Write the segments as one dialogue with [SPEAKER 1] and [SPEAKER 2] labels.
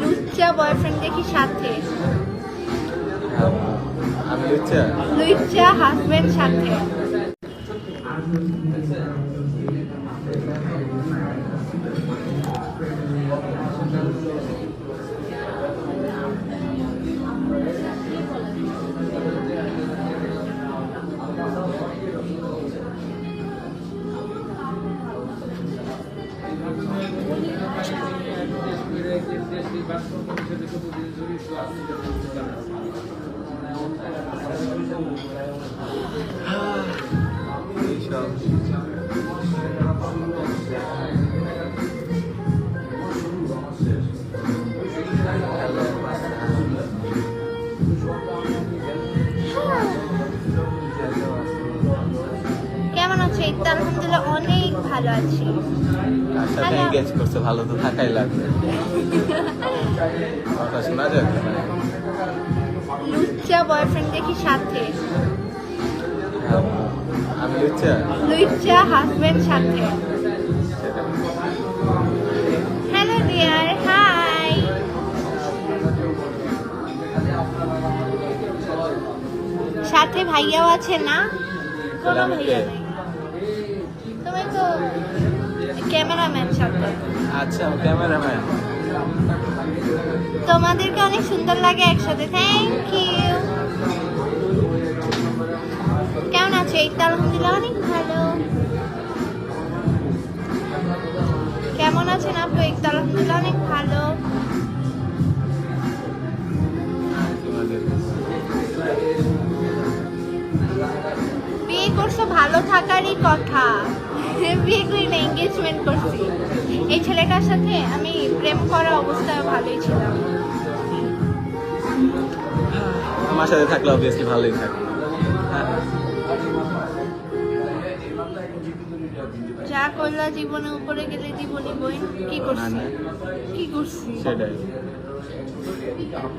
[SPEAKER 1] লুচ্চা বয়ফ্রেন্ড দেখি সাথে?
[SPEAKER 2] লুচ্চা?
[SPEAKER 1] হাজবেন্ড সাথে।
[SPEAKER 2] এইসব
[SPEAKER 1] আছো এই তো আলহামদুলিল্লাহ অনেক ভালো আছি।
[SPEAKER 2] সাথে. এঙ্গেজ করছে ভালো তো থাকাই লাগবে। কথা শোনা
[SPEAKER 1] লুচ্চা বয়ফ্রেন্ড দেখি সাথে?
[SPEAKER 2] আমি লুচ্চা?
[SPEAKER 1] লুচ্চা হাজবেন্ড সাথে। হ্যালো ডিয়ার হাই সাথে ভাইয়াও আছে না? কোনো ভাইয়া? নাই। ক্যামেরাম্যান সাথে।
[SPEAKER 2] আচ্ছা ক্যামেরাম্যান।
[SPEAKER 1] তোমাদেরকে অনেক সুন্দর লাগে একসাথে। থ্যাংক ইউ কেমন আছো? এই তো আলহামদুলিল্লাহ অনেক ভালো। কেমন আছেন আপু? এই তো আলহামদুলিল্লাহ অনেক ভালো। বিয়ে করছ ভালো থাকারই কথা। বিয়ে করি না এঙ্গেজমেন্ট করছি। এই ছেলেটার সাথে আমি প্রেম করা অবস্থায় ভালোই ছিলাম।
[SPEAKER 2] আমার সাথে থাকলে অবভিয়াসলি ভালোই থাকে
[SPEAKER 1] যা করলা জীবনে উপরে গেলে জীবনী বই কি করছি। কি করছি?
[SPEAKER 2] সেটাই।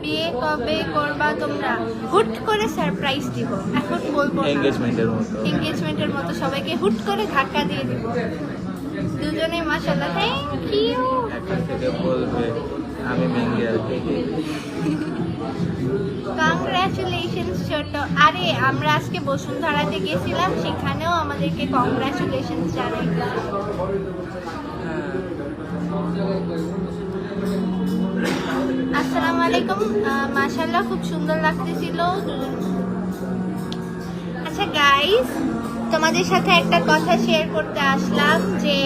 [SPEAKER 1] বিয়ে কবে করবা তোমরা? হুট করে সারপ্রাইজ দিব। এখন বলব
[SPEAKER 2] এঙ্গেজমেন্টের মতো।
[SPEAKER 1] এঙ্গেজমেন্টের মতো সবাইকে হুট করে ধাক্কা দিয়ে দিব। দুজনে মাশাআল্লাহ থ্যাংক ইউ
[SPEAKER 2] বলবে আমি মেঙ্গে কে।
[SPEAKER 1] কংগ্রাচুলেশনস ছোট আরে, আমরা আজকে বসুন্ধরাতে গেছিলাম, সেখানেও আমাদেরকে কংগ্রাচুলেশনস জানাই। আসসালামু আলাইকুম। মাশাল্লাহ খুব সুন্দর লাগতেছিল। আচ্ছা গাইস তোমাদের সাথে একটা কথা শেয়ার করতে আসলাম, যে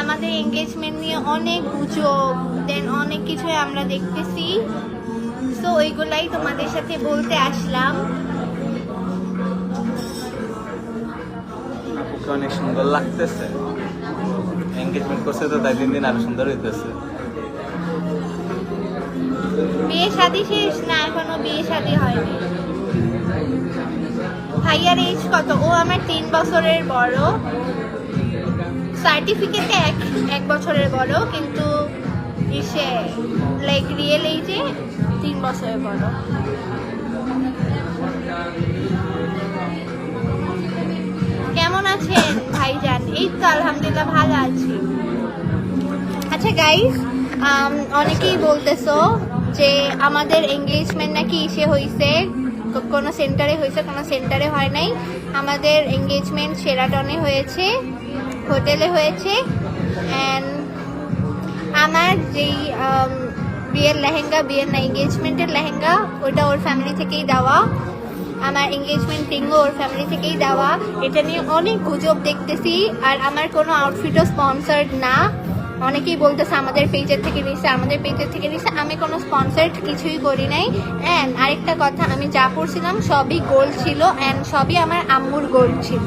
[SPEAKER 1] আমাদের এঙ্গেজমেন্ট নিয়ে অনেক গুজব দেন অনেক কিছু আমরা দেখতেছি। তো ওইগুলাই তোমাদের সাথে বলতে আসলাম।
[SPEAKER 2] আপুকে অনেক সুন্দর লাগতেছে। এঙ্গেজমেন্ট করছে তো তাই দিন দিন আরও সুন্দর হইতেছে।
[SPEAKER 1] বিয়ে শাদি শেষ না এখনও বিয়ে শাদি হয়নি। ভাইয়ার এজ কত? ও আমার তিন বছরের বড়। সার্টিফিকেটে এক এক বছরের বড় কিন্তু ইসে লাইক রিয়েল এইজে তিন বছরের বড় কেমন আছেন ভাইজান? এই তো আলহামদুলিল্লাহ ভালো আছি। আচ্ছা গাইস অনেকেই বলতেছো যে আমাদের এঙ্গেজমেন্ট নাকি ইসে হয়েছে কোনো সেন্টারে হয়েছে কোনো সেন্টারে হয় নাই। আমাদের এঙ্গেজমেন্ট সেরাটনে হয়েছে হোটেলে হয়েছে অ্যান্ড আমার যেই বিয়ের লেহেঙ্গা, বিয়ের না এঙ্গেজমেন্টের লেহেঙ্গা ওটা ওর ফ্যামিলি থেকেই দেওয়া। আমার এঙ্গেজমেন্ট রিংও ওর ফ্যামিলি থেকেই দেওয়া। এটা নিয়ে অনেক গুজব দেখতেছি আর আমার কোনো আউটফিটও স্পন্সার্ড না। অনেকেই বলতেছে আমাদের পেজের থেকে নিছে, আমাদের পেজের থেকে নিছে। আমি কোনো স্পন্সার্ড কিছুই করি নাই। অ্যান্ড আরেকটা কথা, আমি যা পড়ছিলাম সবই গোল্ড ছিল অ্যান্ড সবই আমার আম্মুর গোল্ড ছিল।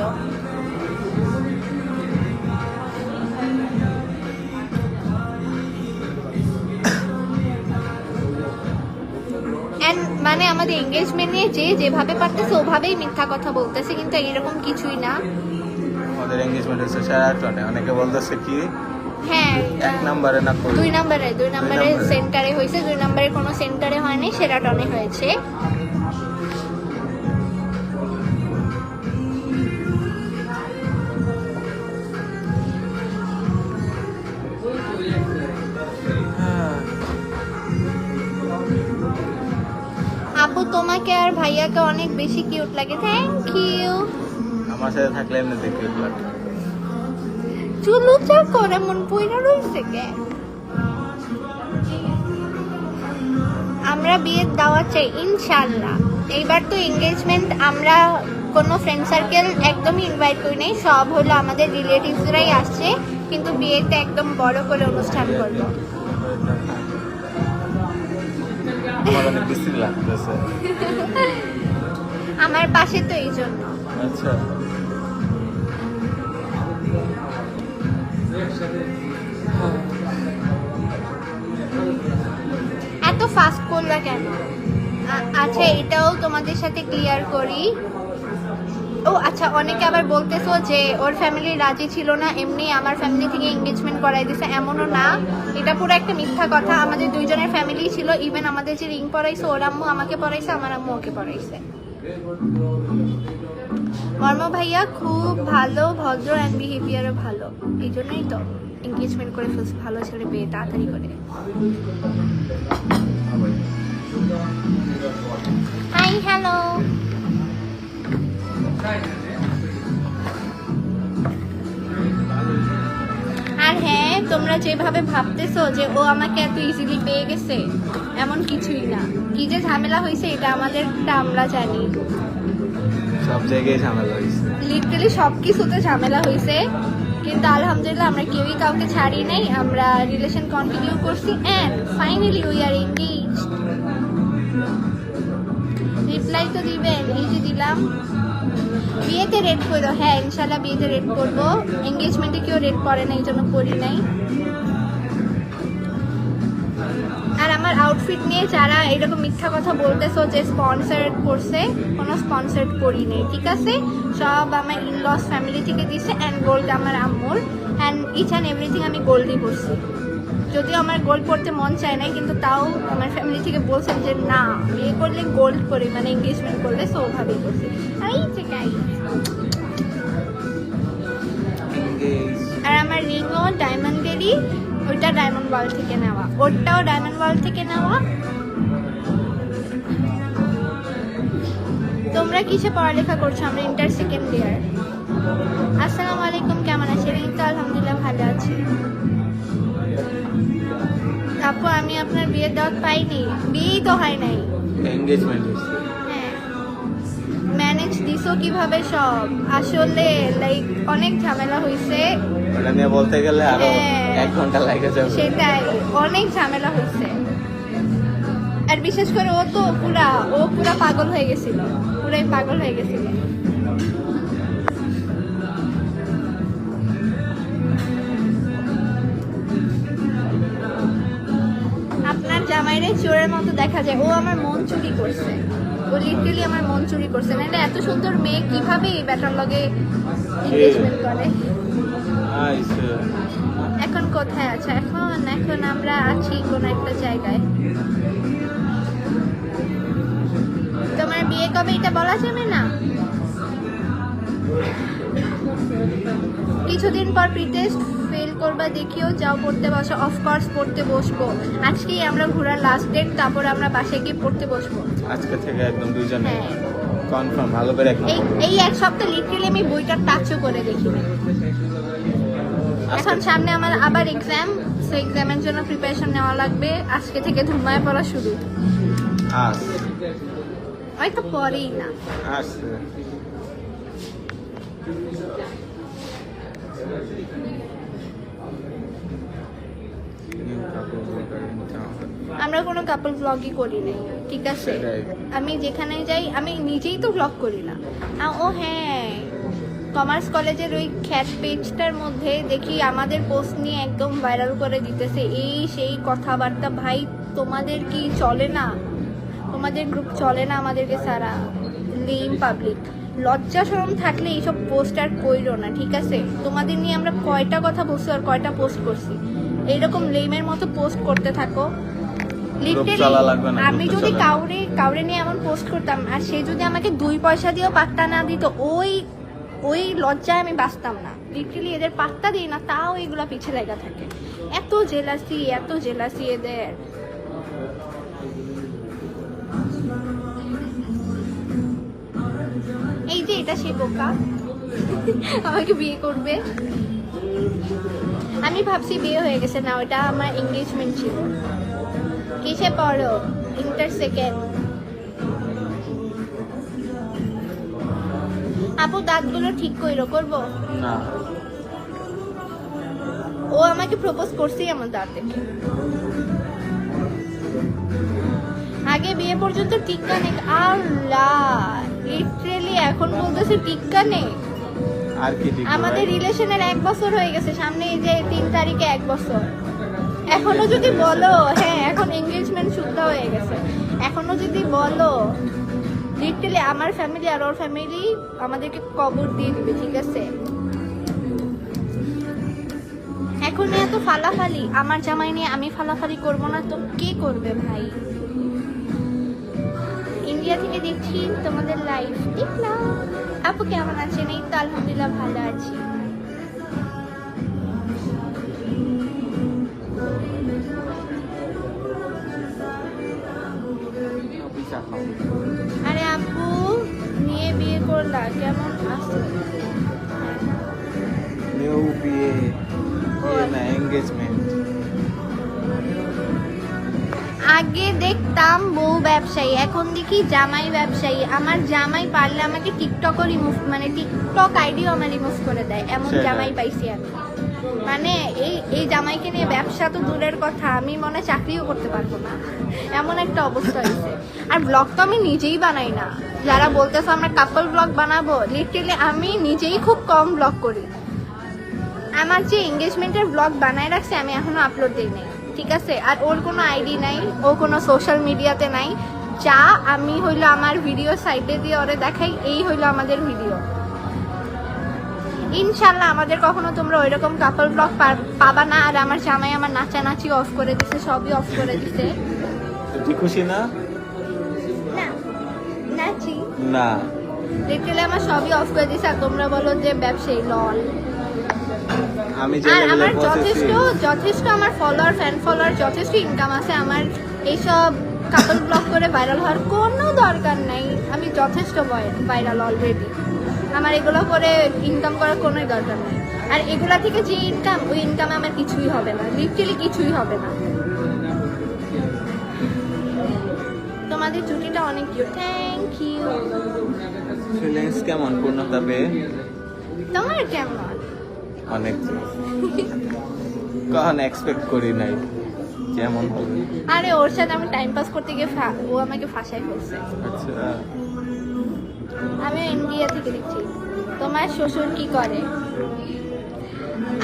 [SPEAKER 1] আমাদের এঙ্গেজমেন্ট নিয়ে যে যেভাবে পারতেছে ওভাবেই মিথ্যা কথা বলতেছে কিন্তু এরকম কিছুই না।
[SPEAKER 2] আমাদের এঙ্গেজমেন্ট হচ্ছে শেরাটনে অনেকে বলতেছে কি
[SPEAKER 1] হ্যাঁ।
[SPEAKER 2] এক নম্বরে না
[SPEAKER 1] দুই নম্বরে দুই নম্বরে
[SPEAKER 2] নম্বরে।
[SPEAKER 1] সেন্টারে হয়েছে দুই নম্বরে কোনো সেন্টারে হয়নি সেরাটনে হয়েছে। আপু তোমাকে আর ভাইয়াকে অনেক বেশি কিউট লাগে। থ্যাংক ইউ
[SPEAKER 2] আমার সাথে থাকলে এমনি দেখতে লাগে।
[SPEAKER 1] চুলুচা করে মন পইরা রইছে কে? আমরা বিয়ের দাওয়াত চাই ইনশাল্লাহ এইবার তো এঙ্গেজমেন্ট আমরা কোনো ফ্রেন্ড সার্কেল একদমই ইনভাইট করি নাই। সব হলো আমাদের রিলেটিভসরাই আসছে কিন্তু বিয়েতে একদম বড় করে অনুষ্ঠান করব।
[SPEAKER 2] আমার অনেক বিশ্রী লাগতেছে
[SPEAKER 1] আমার পাশে তো এই জন্য।
[SPEAKER 2] আচ্ছা।
[SPEAKER 1] এত ফাস্ট করলা কেন? আচ্ছা এটাও তোমাদের সাথে ক্লিয়ার করি। ও আচ্ছা অনেকে আবার বলতেছো যে ওর ফ্যামিলি রাজি ছিল না, এমনি আমার ফ্যামিলি থেকে এঙ্গেজমেন্ট করাই দিছে, এমনও না। এটা পুরো একটা মিথ্যা কথা। আমাদের দুইজনের ফ্যামিলি ছিল ইভেন আমাদের যে রিং পরাইছে, ওর আম্মু আমাকে পরাইছে, আমার আম্মু ওকে পরাইছে। মর্ম ভাইয়া খুব ভালো, ভদ্র অ্যান্ড বিহেভিয়ারও ভালো। এই জন্যই তো এঙ্গেজমেন্ট করে ফেলছে, ভালো ছেলে পেয়ে তাড়াতাড়ি করে। হাই হ্যালো আর হ্যাঁ তোমরা যেভাবে ভাবতেছো যে ও আমাকে এত ইজিলি পেয়ে গেছে এমন কিছুই না। কি যে ঝামেলা হয়েছে এটা আমাদেরটা আমরা জানি।
[SPEAKER 2] সব জায়গায় ঝামেলা হয়েছে।
[SPEAKER 1] লিটারালি সব কিছুতে ঝামেলা হয়েছে কিন্তু আলহামদুলিল্লাহ আমরা কেউই কাউকে ছাড়ি নাই আমরা রিলেশন কন্টিনিউ করছি and finally we are engage reply তো দিবেন এই যে দিলাম। বিয়েতে রেড করো হ্যাঁ ইনশাল্লাহ বিয়েতে রেড করব। এঙ্গেজমেন্টে কেউ রেড করে না, এই জন্য করি নাই। আর আমার আউটফিট নিয়ে যারা এরকম মিথ্যা কথা বলতেছো যে স্পন্সার্ড করছে, কোনো স্পন্সার্ড করি নেই, ঠিক আছে? সব আমার ইনলস ফ্যামিলি থেকে দিছে অ্যান্ড গোল্ড আমার আম্মুর। অ্যান্ড ইচ অ্যান্ড এভরিথিং আমি গোল্ডই পরছি। যদিও আমার গোল্ড পরতে মন চায় না কিন্তু তাও আমার ফ্যামিলি থেকে বলছেন যে না বিয়ে করলে গোল্ড করে মানে এঙ্গেজমেন্ট করলে সো ওভাবেই করছি। আর এই যে আর আমার রিংও ডায়মন্ডেরই ওইটা ডায়মন্ড বল থেকে নেওয়া। ওরটাও ডায়মন্ড বল থেকে নেওয়া। তোমরা কিসে পড়ালেখা করছ? আমরা ইন্টার সেকেন্ড ইয়ার আসসালামু আলাইকুম কেমন আছেন? এই তো আলহামদুলিল্লাহ ভালো আছি। আপু আমি আপনার বিয়ের দাওয়াত পাইনি। বিয়েই তো হয় নাই।
[SPEAKER 2] এঙ্গেজমেন্ট হয়েছে।
[SPEAKER 1] হ্যাঁ। ম্যানেজ দিছো কীভাবে সব? আসলে লাইক অনেক ঝামেলা
[SPEAKER 2] ওটা নিয়ে বলতে গেলে আরও
[SPEAKER 1] হ্যাঁ।
[SPEAKER 2] এক ঘণ্টা লাগে যাবে।
[SPEAKER 1] সেটাই অনেক ঝামেলা হয়েছে আর বিশেষ করে ও তো পুরা ও পুরা পাগল হয়ে গেছিল। পুরাই পাগল হয়ে গেছিল। জামাইরে চোরের মতো দেখা যায়। ও আমার মন চুরি করছে। ও লিটারালি আমার মন চুরি করছে। নাহলে এত সুন্দর মেয়ে কীভাবে এই ব্যাটার লগে করে? এখন কোথায় আছে? এখন এখন আমরা আছি কোন একটা জায়গায়। তোমার বিয়ে কবে? এটা বলা যাবে না? কিছুদিন পর প্রিটেস্ট ফেল করবা দেখিও যাও পড়তে বসো অফকোর্স পড়তে বসবো। আজকেই আমরা ঘোরার লাস্ট ডেট তারপর আমরা বাসায় গিয়ে পড়তে বসবো।
[SPEAKER 2] আজকে থেকে একদম দুইজনে
[SPEAKER 1] হ্যাঁ।
[SPEAKER 2] কনফার্ম ভালো করে এক
[SPEAKER 1] এই এক সপ্তাহ লিটারালি আমি বইটা টাচও করে
[SPEAKER 2] দেখি।
[SPEAKER 1] এখন সামনে আমার আবার এক্সাম সো এক্সামের জন্য প্রিপারেশন নেওয়া লাগবে। আজকে থেকে ধুমায় পড়া শুরু। হয়তো পরেই না।
[SPEAKER 2] আসছে
[SPEAKER 1] আমরা কোনো কাপল ব্লগই করি নাই ঠিক আছে? আমি যেখানে যাই আমি নিজেই তো ব্লগ করি না। ও হ্যাঁ কমার্স কলেজের ওই খ্যাত পেজটার মধ্যে দেখি আমাদের পোস্ট নিয়ে একদম ভাইরাল করে দিতেছে। এই সেই কথাবার্তা ভাই তোমাদের কি চলে না? তোমাদের গ্রুপ চলে না আমাদেরকে সারা? লিম পাবলিক লজ্জা শরম থাকলে এইসব পোস্ট আর কইরো না ঠিক আছে? তোমাদের নিয়ে আমরা কয়টা কথা বলছি আর কয়টা পোস্ট করছি? এইরকম লেমের মতো পোস্ট করতে থাকো। আমি যদি কাউরে কাউরে নিয়ে এমন পোস্ট করতাম আর সে যদি আমাকে দুই পয়সা দিয়েও পাত্তা না দিত ওই ওই লজ্জায় আমি বাঁচতাম না। লিটারালি এদের পাত্তা দিই না তাও এগুলা পিছে লেগা থাকে। এত জেলাসি এত জেলাসি এদের। এই যে এটা সেই বোকা। আমাকে বিয়ে করবে। আমি ভাবছি বিয়ে হয়ে গেছে না ওটা আমার এঙ্গেজমেন্ট ছিল। কিসে পড়ো? ইন্টার সেকেন্ড আপু দাঁতগুলো ঠিক কইরো করব?
[SPEAKER 2] না।
[SPEAKER 1] ও আমাকে প্রপোজ করছেই আমার দাঁত আগে বিয়ে পর্যন্ত টিক্কা নেই আল্লাহ এখন বলতেছে টিক্কা নেই।
[SPEAKER 2] আর কি
[SPEAKER 1] আমাদের রিলেশনের এক বছর হয়ে গেছে সামনে এই যে তিন তারিখে এক বছর। এখনও যদি বলো হ্যাঁ এখন এঙ্গেজমেন্ট শুদ্ধ হয়ে গেছে। এখনও যদি বলো লিটারালি আমার ফ্যামিলি আর ওর ফ্যামিলি আমাদেরকে কবর দিয়ে দিবে ঠিক আছে? এখন এত ফালাফালি আমার জামাই নিয়ে আমি ফালাফালি করব না তো কে করবে ভাই? দেখছি তোমাদের লাইফ দেখলাম আপু কেমন আছেন? এই তো আলহামদুলিল্লাহ ভালো আছি। আরে আপু নিয়ে বিয়ে করলা, কেমন আছো?
[SPEAKER 2] নিউ বিয়ে না এঙ্গেজমেন্ট
[SPEAKER 1] আগে দেখতাম বউ ব্যবসায়ী এখন দেখি জামাই ব্যবসায়ী। আমার জামাই পারলে আমাকে টিকটকও রিমুভ মানে টিকটক আইডিও আমার রিমুভ করে দেয় এমন জামাই পাইছি আমি। মানে এই এই জামাইকে নিয়ে ব্যবসা তো দূরের কথা আমি মনে চাকরিও করতে পারব না। এমন একটা অবস্থা হয়েছে। আর ব্লগ তো আমি নিজেই বানাই না। যারা বলতেছে আমরা কাপল ব্লগ বানাবো লিটারেলি আমি নিজেই খুব কম ব্লগ করি। আমার যে এঙ্গেজমেন্টের ব্লগ বানায় রাখছে আমি এখনও আপলোড দিই নাই। ঠিক আছে? আর ওর কোনো আইডি নাই ও কোনো সোশ্যাল মিডিয়াতে নাই। যা আমি হইল আমার ভিডিও সাইডে দিয়ে ওরে দেখাই এই হইল আমাদের ভিডিও ইনশাল্লাহ আমাদের কখনো তোমরা ওই রকম কাপল ব্লগ পাবা না আর আমার জামাই আমার নাচানাচি অফ করে দিছে সবই অফ করে দিছে।
[SPEAKER 2] খুশি না?
[SPEAKER 1] না নাচি।
[SPEAKER 2] না।
[SPEAKER 1] লিটারালি আমার সবই অফ করে দিছে আর তোমরা বলো যে ব্যবসায়ী লল।
[SPEAKER 2] আমি যে
[SPEAKER 1] আর আমার যথেষ্ট যথেষ্ট আমার ফলোয়ার ফ্যান ফলোয়ার যথেষ্ট ইনকাম আছে। আমার এইসব কাপল ব্লগ করে ভাইরাল হওয়ার কোনো দরকার নাই। আমি যথেষ্ট ভাইরাল অলরেডি আমার এগুলো করে ইনকাম করার কোনোই দরকার নেই। আর এগুলা থেকে যে ইনকাম ওই ইনকামে আমার কিছুই হবে না। লিটারালি কিছুই হবে না। তোমাদের জুটিটা অনেক কিউট থ্যাংক ইউ
[SPEAKER 2] ফিলিংস কেমন? পূর্ণতা পেয়ে?
[SPEAKER 1] তোমার কেমন?
[SPEAKER 2] অনেক কখন এক্সপেক্ট করি নাই যেমন হবে।
[SPEAKER 1] আরে ওর সাথে আমি টাইম পাস করতে গিয়ে ও আমাকে ফাঁসাই ফেলছে।
[SPEAKER 2] আচ্ছা।
[SPEAKER 1] আমি ইন্ডিয়া থেকে দেখছি। তোমার শ্বশুর কি করে?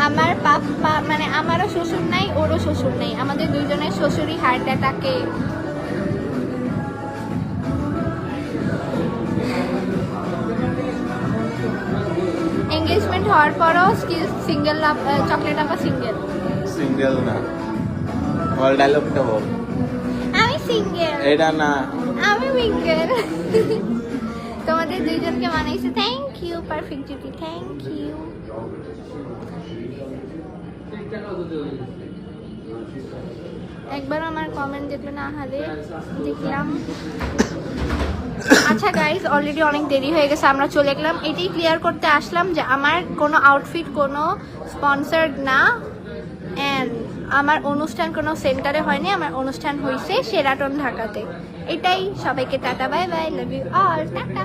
[SPEAKER 1] আমার পাপ্পা মানে আমারও শ্বশুর নাই ওরও শ্বশুর নেই। আমাদের দুইজনের শ্বশুরই হার্ট অ্যাটাকে এঙ্গেজমেন্ট হওয়ার পরও সিঙ্গেল চকলেট আপা সিঙ্গেল
[SPEAKER 2] সিঙ্গেল না। বল ডায়লগটা বল।
[SPEAKER 1] আমি সিঙ্গেল
[SPEAKER 2] এটা না।
[SPEAKER 1] আমি উইঙ্গেল তোমাদের দুইজনকে মানাইছে। থ্যাংক ইউ পারফেক্ট জুটি থ্যাংক ইউ একবার আমার কমেন্ট দেখলে না হালে দেখলাম। আচ্ছা গাইজ অলরেডি অনেক দেরি হয়ে গেছে, আমরা চলে গেলাম। এটাই ক্লিয়ার করতে আসলাম যে আমার কোনো আউটফিট কোনো স্পন্সার্ড না। অ্যান্ড আমার অনুষ্ঠান কোনো সেন্টারে হয়নি, আমার অনুষ্ঠান হয়েছে সেরাটন ঢাকাতে। এটাই সবাইকে, tata bye bye love you R tata.